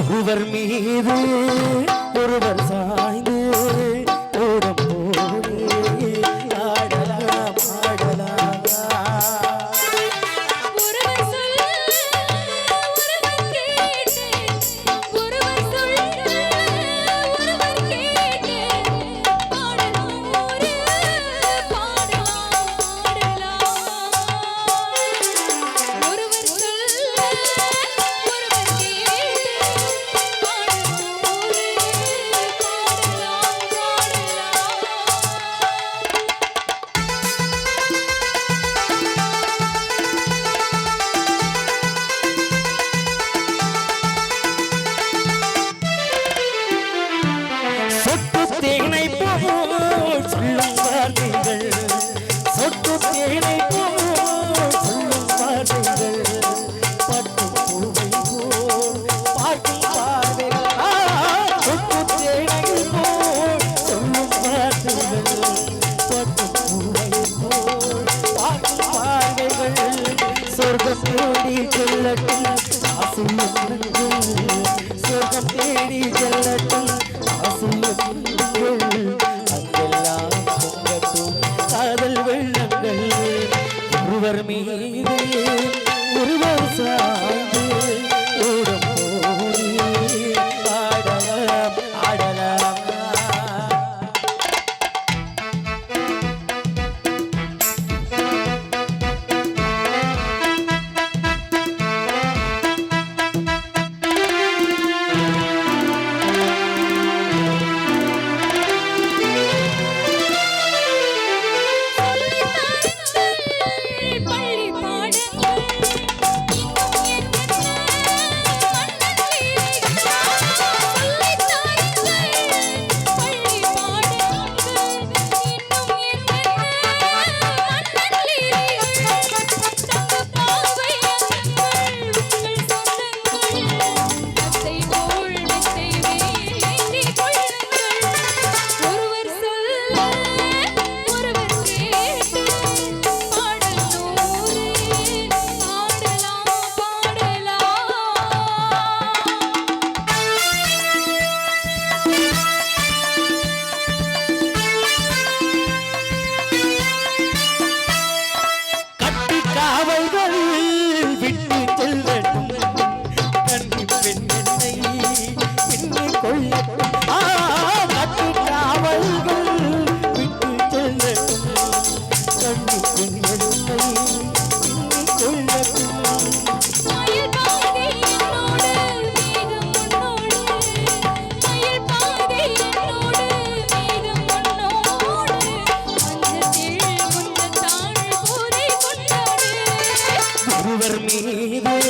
ஒருவர் மீது ஒருவர் சாய்ந்து தேனை போல் சொல்லும் வார்த்தைகள் சொட்டு தேனை போல் சொல்லும் வார்த்தைகள் பட்டு பூவை போல் பார்க்கும் பார்வைகள் சொட்டு தேனை போல் சொல்லும் வார்த்தைகள் பட்டு பூவை போல் பார்க்கும் பார்வைகள். சொர்க்கம் தேடி செல்லட்டும் ஆசை சொர்க்கம் தேடி செல்லட்டும் அங்கெல்லாம் காதல் வெள்ளங்கள் ஒருவர் மீது கட்டி விட்டு செல்லட்டும்? கண்ணி பெண்ணை பின்னி கொள்ளட்டும். ஆ, காவல்கள் விட்டு செல்லட்டும். கண்ணி பெண்ணை ஒருவர் மீது